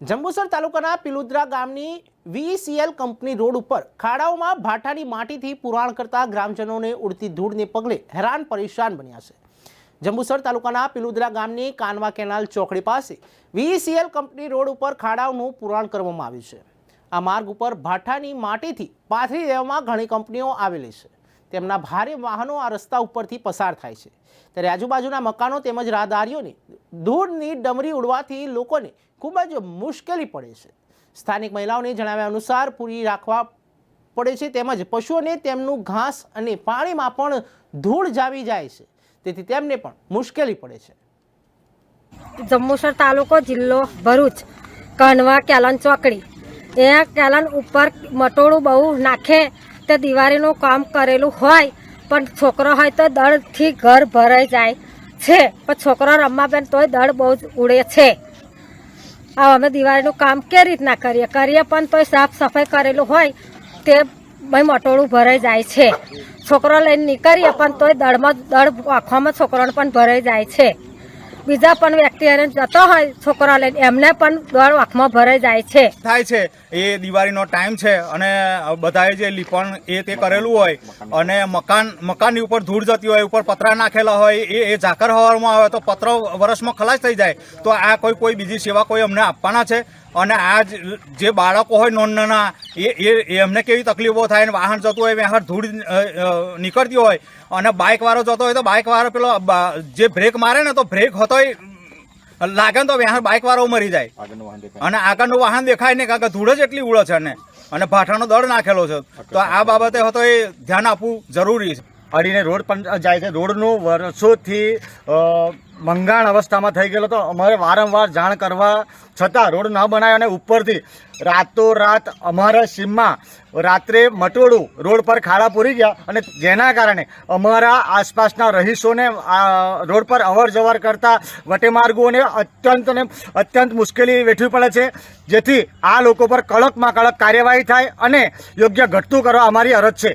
જંબુસર તાલુકાના પિલુદ્રા ગામની VCL company road ઉપર ખાડાઓમાં ભાટાની માટીથી પુરાણ કરતા ગ્રામજનોને ઉડતી ધૂળને પગલે હેરાન પરેશાન બન્યા છે. જંબુસર તાલુકાના પિલુદ્રા ગામની કાનવા કેનાલ ચોકડી પાસે વીસીએલ કંપની રોડ ઉપર ખાડાઓનું પુરાણ કરવામાં આવ્યું છે. આ માર્ગ ઉપર ભાટાની માટીથી પાથરી દેવામાં ઘણી કંપનીઓ આવેલી છે. તેમના ભારે વાહનો આ રસ્તા ઉપરથી પસાર થાય છે. ત્યારે આજુબાજુના મકાનો તેમજ રાહદારીઓને ધૂળની ડમરી ઉડવાથી લોકોને ખૂબ જ મુશ્કેલી પડે છે. સ્થાનિક મહિલાઓને જણાવ્યા અનુસાર પૂરી રાખવા પડે છે તેમજ પશુઓને તેમનું ઘાસ અને પાણીમાં પણ ધૂળ જાવી જાય છે. તેથી તેમને પણ મુશ્કેલી પડે છે. જંબુસર તાલુકો જિલ્લો ભરૂચ, કણવા, કેલન ચોકડી. એ કેલન ઉપર મટોળું બહુ નાખે તે દિવાળીનું કામ કરેલું હોય, પણ છોકરો હોય તો દળથી ઘર ભરાઈ જાય. છે. પણ છોકરો રમવા બેન તોય દળ બહુ જ ઉડે છે. આ અમે દિવાળીનું કામ કેવી રીતના કરીએ? કરીએ પણ તોય સાફ સફાઈ કરેલું હોય તે ભાઈ મટોળું ભરાઈ જાય છે. છોકરો લઈને નીકળીએ પણ તોય દળમાં દળ આંખોમાં છોકરોને પણ ભરાઈ જાય છે. બીજા પણ વ્યક્તિ એને જતો હોય છોકરા લઈને, એમને પણ દળ આંખમાં ભરાઈ જાય છે. થાય છે. એ દિવાળીનો ટાઈમ છે અને બધાએ જે લીપણ એ તે કરેલું હોય અને મકાન, મકાનની ઉપર ધૂળ જતી હોય, ઉપર પતરા નાખેલા હોય, એ એ ઝાકર હવામાં આવે તો પત્ર વર્ષમાં ખલાસ થઈ જાય. તો આ કોઈ કોઈ બીજી સેવા કોઈ અમને આપવાના છે. અને આ જ- બાળકો હોય નોન નાના એ એમને કેવી તકલીફો થાય અને વાહન જતું હોય વ્યાહાર ધૂળ નીકળતી હોય અને બાઇકવાળો જતો હોય તો બાઇકવાળો પેલો જે બ્રેક મારે ને તો બ્રેક હોતોય લાગે ને તો વ્યાહાર બાઇકવાળો મરી જાય. અને આગળનું વાહન દેખાય નહીં કારણ કે ધૂળ જ એટલી ઉડે છે ને. અને ભાઠાનો દળ નાખેલો છે. તો આ બાબતે હતો એ ધ્યાન આપવું જરૂરી છે. અડીને રોડ પણ જાય છે. રોડનું વર્ષોથી મંગાણ અવસ્થામાં થઈ ગયેલો તો અમારે વારંવાર જાણ કરવા છતાં રોડ ન બનાવ્યો અને ઉપરથી રાતોરાત અમારા સીમમાં રાત્રે મટોડું રોડ પર ખાડા પૂરી ગયા અને જેના કારણે અમારા આસપાસના રહીશોને રોડ પર અવર જવર કરતા વટેમાર્ગોને અત્યંત ને અત્યંત મુશ્કેલી વેઠવી પડે છે. જેથી આ લોકો પર કડકમાં કડક કાર્યવાહી થાય અને યોગ્ય ઘટતું કરવા અમારી અરજ છે.